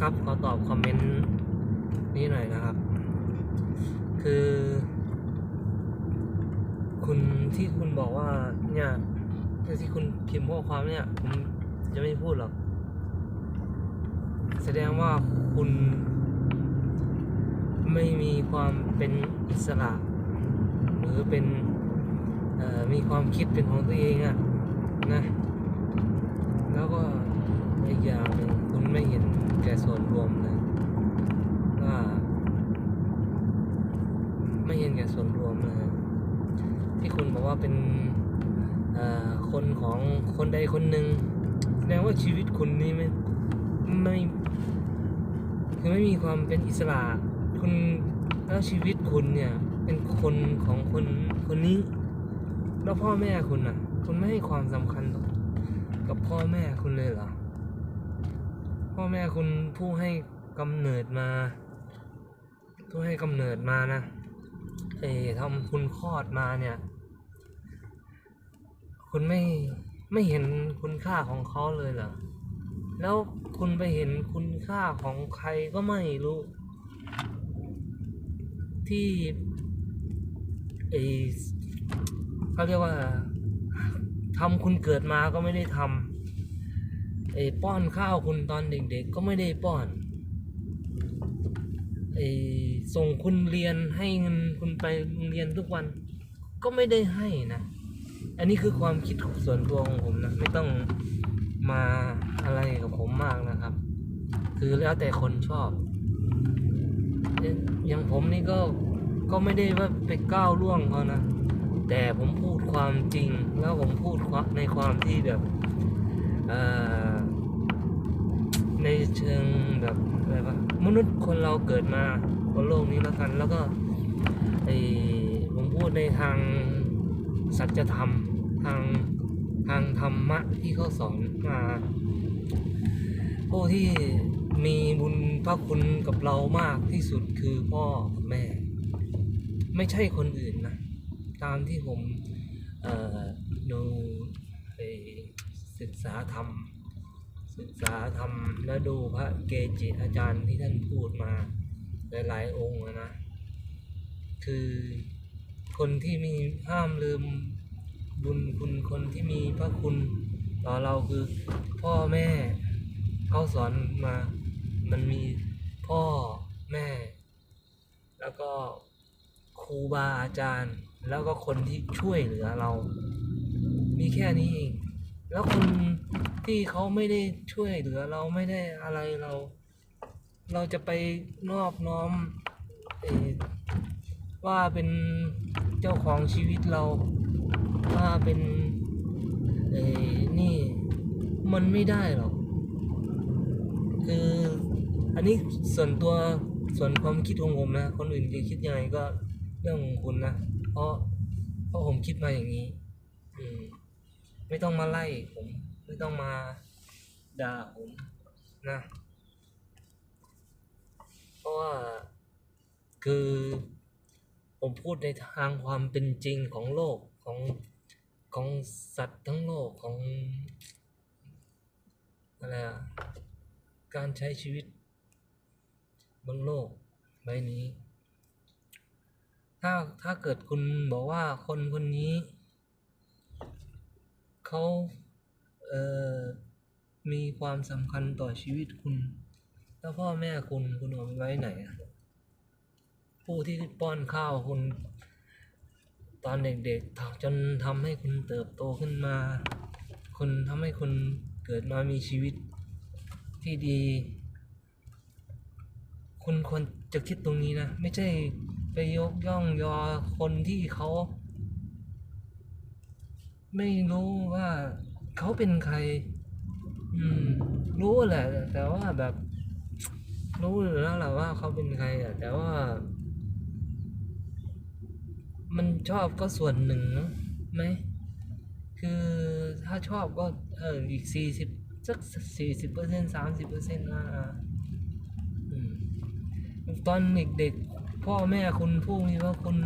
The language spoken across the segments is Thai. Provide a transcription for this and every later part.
ครับขอตอบคอมเมนต์นี้หน่อยนะครับ คือ คุณที่คุณบอกว่าเนี่ยที่คุณพิมพ์ข้อความเนี่ยผมจะไม่พูดหรอก แสดงว่าคุณไม่มีความเป็นอิสระ หรือเป็นมีความคิดเป็นของตัวเองอะนะ แล้วก็อีกอย่างหนึ่งคุณไม่เห็นแก่ส่วนรวมเลยว่าไม่เห็นแก่ส่วนรวมเลยที่คุณบอกว่าเป็นอ่อคนของคนใดคนหนึ่งแสดงว่าชีวิตคุณนี่ไม่ไม่คือไม่มีความเป็นอิสระ คุณแล้วชีวิตคุณเนี่ย เป็นคนของคนคนนี้ แล้วพ่อแม่คุณอะ คุณไม่ให้ความสำคัญ กับพ่อแม่คุณเลยเหรอ พ่อแม่คุณผู้ให้กำเนิดมาผู้ให้กำเนิดมานะเออทำคุณคลอดมาเนี่ย คุณไม่ไม่เห็นคุณค่าของเขาเลยเหรอ แล้วคุณไปเห็นคุณค่าของใครก็ไม่รู้ ที่เออเขาเรียกว่า ทำคุณเกิดมาก็ไม่ได้ทำเออป้อนข้าวคุณตอนเด็กๆก็ไม่ได้ป้อนไอ้ส่งคุณเรียนให้เงินคุณไปโรงเรียนทุกวันก็ไม่ได้ให้นะ อันนี้คือความคิดส่วนตัวของผมนะ ไม่ต้องมาอะไรกับผมมากนะครับ คือแล้วแต่คนชอบ อย่างผมนี่ก็ก็ไม่ได้ว่าไปก้าวล่วงเขานะ แต่ผมพูดความจริง แล้วผมพูดในความที่แบบในเชิงแบบอะไรวะมนุษย์คนเราเกิดมาบนโลกนี้แล้วกัน แล้วก็ไอผมพูดในทางสัจธรรมทางทางธรรมะที่เขาสอนมาผู้ที่มีบุญพระคุณกับเรามากที่สุดคือพ่อกับแม่ ไม่ใช่คนอื่นนะ ตามที่ผมดูไอศึกษาธรรม ศึกษาธรรมและดูพระเกจิอาจารย์ที่ท่านพูดมาหลายๆองค์นะ คือคนที่มีห้ามลืมบุญคุณคนที่มีพระคุณต่อเราคือพ่อแม่เขาสอนมา มันมีพ่อแม่ แล้วก็ครูบาอาจารย์ แล้วก็คนที่ช่วยเหลือเรา มีแค่นี้เอง แล้วคนที่เขาไม่ได้ช่วยเหลือเราไม่ได้อะไรเรา เราจะไปนอบน้อมอว่าเป็นเจ้าของชีวิตเรา ว่าเป็นเอ่อนี่มันไม่ได้หรอกคืออันนี้ส่วนตัวส่วนความคิดของผมนะ คนอื่นจะคิดยังไงก็ รื่องของคุณนะ เพราะเพราะผมคิดมาอย่างนี้ อืม ไม่ต้องมาไล่ผม ไม่ต้องมาด่าผมนะ เพราะว่าคือผมพูดในทางความเป็นจริงของโลกของของสัตว์ทั้งโลกของอะไรอะการใช้ชีวิตบนโลกใบนี้ ถ้าถ้าเกิดคุณบอกว่าคนคนนี้เขาเอ่อมีความสำคัญต่อชีวิตคุณ แล้วพ่อแม่คุณคุณเอาไว้ไหน ผู้ที่ป้อนข้าวคุณ ตอนเด็กๆจนทำให้คุณเติบโตขึ้นมาคุณทำให้คุณเกิดมามีชีวิตที่ดี คุณควรจะคิดตรงนี้นะ ไม่ใช่ ไปยกย่องยอคนที่เขา ไม่รู้ว่าเขาเป็นใคร อืม รู้แหละ แต่ว่าแบบ รู้อยู่แล้วแหละว่าเขาเป็นใครอะ แต่ว่า มันชอบก็ส่วนหนึ่งนะไหมคือถ้าชอบก็ เอออีกสี่สิบสักสี่สิบเปอร์เซ็นต์สามสิบเปอร์เซ็นต์นะอืมตอนเด็กๆ พ่อแม่คุณผู้มีพระคุณ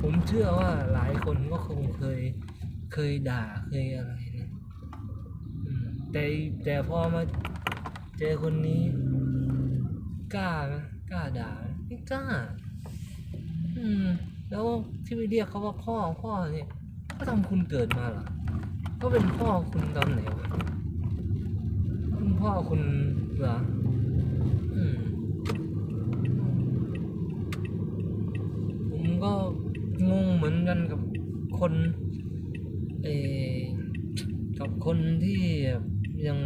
ผมเชื่อว่าหลายคนก็คงเคยเคยด่าเคยอะไรเนะอืมแต่แต่พอมาเจอคนนี้กล้าไหมกล้าด่าไม่กล้า อืม แล้วที่ไปเรียกเขาว่าพ่อพ่อเนี่ยก็ทำคุณเกิดมาเหรอก็เป็นพ่อคุณตอนไหนวะคุณพ่อคุณเหรอม ผม ก็งงเหมือนกันกับคนเออกับคนที่แบบยัง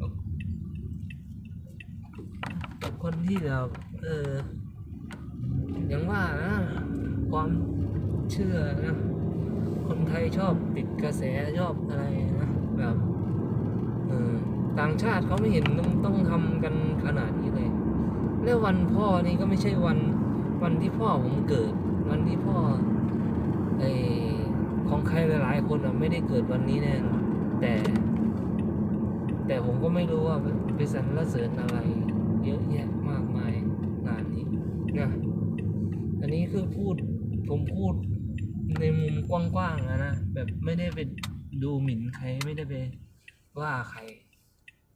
กับกับคนที่แบบเอออย่างว่านะความเชื่อนะคนไทยชอบติดกระแสชอบอะไรนะแบบเออต่างชาติเขาไม่เห็นต้องต้องทำกันขนาดนี้เลย แล้ววันพ่อนี่ก็ไม่ใช่วัน วันที่พ่อผมเกิด วันที่พ่อไอของใครหลายๆคนอะไม่ได้เกิดวันนี้แน่นอนแต่ แต่ผมก็ไม่รู้ว่าไปสรรเสริญอะไร เยอะแยะมากมายงานนี้นะอันนี้คือพูดผมพูดในมุมกว้างๆอะนะแบบไม่ได้ไปดูหมิ่นใครไม่ได้ไปว่าใคร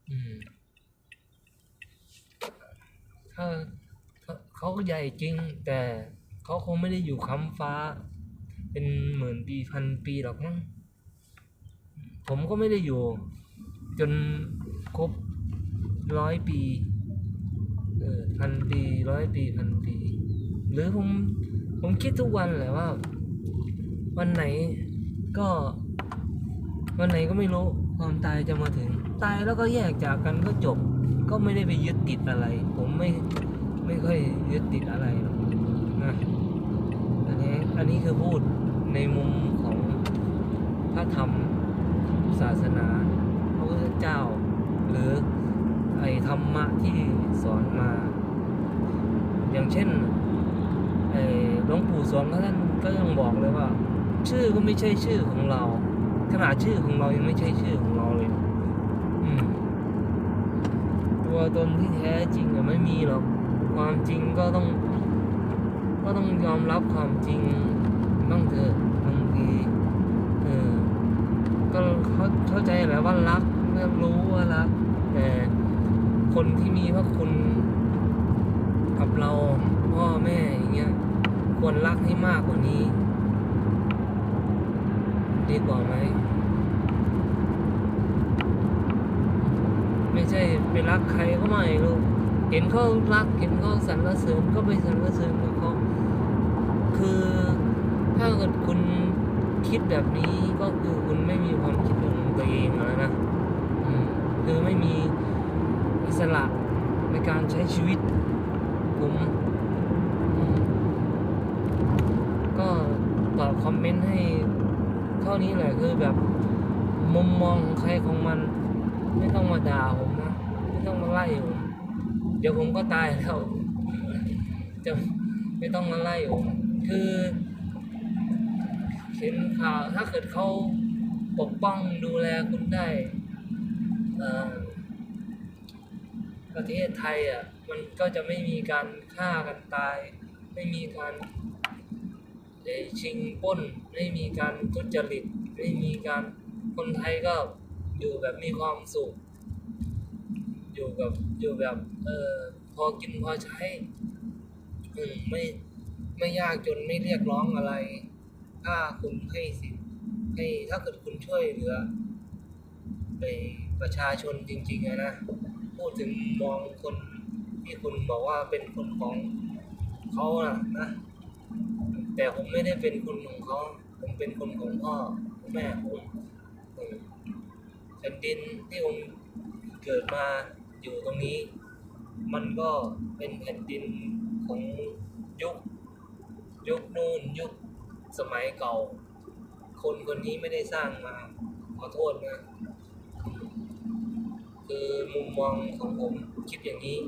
อืมถ้า เขาก็ใหญ่จริง แต่เขาคงไม่ได้อยู่ค้ำฟ้า เป็นหมื่นปีพันปีหรอกมั้งผมก็ไม่ได้อยู่ จนครบร้อยปีเออพันปีร้อยปีพันปี หรือผมผมคิดทุกวันแหละว่า วันไหนก็ วันไหนก็ไม่รู้ความตายจะมาถึง ตายแล้วก็แยกจากกันก็จบ ก็ไม่ได้ไปยึดติดอะไร ผมไม่ ไม่ค่อยยึดติดอะไรนะอันนี้อันนี้คือพูดในมุมของพระธรรมศาสนาพระพุทธเจ้า หรือไอธรรมะที่สอนมา อย่างเช่นไอหลวงปู่สวงท่านก็ยังบอกเลยว่า ชื่อก็ไม่ใช่ชื่อของเราขนาดชื่อของเรายังไม่ใช่ชื่อของเราเลย อืม ตัวตนที่แท้จริงอะไม่มีหรอก ความจริงก็ต้อง ก็ต้องยอมรับความจริงบ้างเถอะบางทีเออก็เข้าเข้าใจแหละว่ารักก็รู้ว่ารักแต่คนที่มีพระคุณกับเราพ่อแม่อย่างเงี้ยควรรักให้มากกว่านี้ดีกว่าไหมไม่ใช่ไปรักใครก็ไม่รู้ เห็นเขารักเห็นเขาสรรเสริญก็ไปสรรเสริญกับเขาคือถ้าเกิดคุณคิดแบบนี้ก็คือคุณไม่มีความคิดของตัวเองแล้วนะคือไม่มีอิสระในการใช้ชีวิต ผมอืมก็ตอบคอมเมนต์ให้เท่านี้แหละคือแบบมุมมองของใครของมัน ไม่ต้องมาด่าผมนะ ไม่ต้องมาไล่ผม เดี๋ยวผมก็ตายแล้วจะไม่ต้องมาไล่ผมคือเห็นข่าวถ้าเกิดเขาปกป้องดูแลคุณได้อ่อประเทศไทยอะมันก็จะไม่มีการฆ่ากันตาย ไม่มีการได้ชิงป้น ไม่มีการทุจริต ไม่มีการคนไทยก็อยู่แบบมีความสุข อยู่กับอยู่แบบ เออพอกินพอใช้อืมไม่ไม่ยากจนไม่เรียกร้องอะไร ถ้าคุณให้สิทธิ์ให้ถ้าเกิดคุณช่วยเหลือไปประชาชนจริงๆอะนะพูดถึงมองคนที่คุณบอกว่าเป็นคนของเขาอะนะแต่ผมไม่ได้เป็นคนของเขาผมเป็นคนของพ่อแม่ผมอืมแผ่นดินที่ผมเกิดมา อยู่ตรงนี้ มันก็เป็นแผ่นดินของยุค ยุคนู่นยุคสมัยเก่า คนคนนี้ไม่ได้สร้างมา ขอโทษนะ คือมุมมองของผมคิดอย่างนี้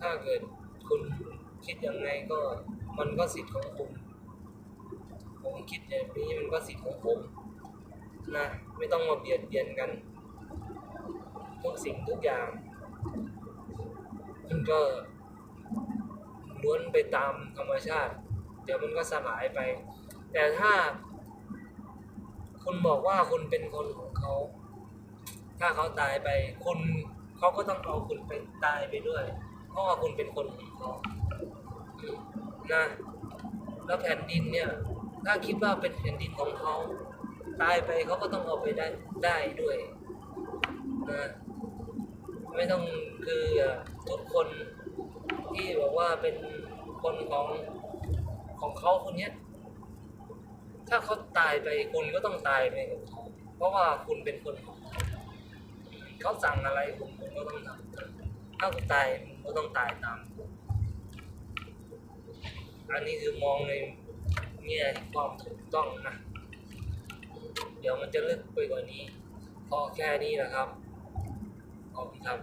ถ้าเกิดคุณคิดยังไงก็มันก็สิทธิ์ของคุณผมคิดแบบนี้มันก็สิทธิ์ของผมนะไม่ต้องมาเบียดเบียนกัน ทุกสิ่งทุกอย่างมันก็ล้วนไปตามธรรมชาติ เดี๋ยวมันก็สลายไป แต่ถ้า คุณบอกว่าคุณเป็นคนของเขา ถ้าเขาตายไป คุณเขาก็ต้องเอาคุณไปตายไปด้วย เพราะว่าคุณเป็นคนของเขานะแล้วแผ่นดินเนี่ย ถ้าคิดว่าเป็นแผ่นดินของเขา ตายไปเขาก็ต้องเอาไปได้ได้ด้วยนะ ไม่ต้องคือทุกคนที่บอกว่าเป็นคนของของเขาคนเนี้ย ถ้าเขาตายไปคุณก็ต้องตายไปกับเขาเพราะว่าคุณเป็นคนของเขาเขาสั่งอะไรคุณคุณก็ต้องทำถ้าคุณตายคุณก็ต้องตายตามอันนี้คือมองในแง่ที่ความถูกต้องนะ เดี๋ยวมันจะลึกไปกว่านี้พอแค่นี้นะครับ ขอบคุณครับ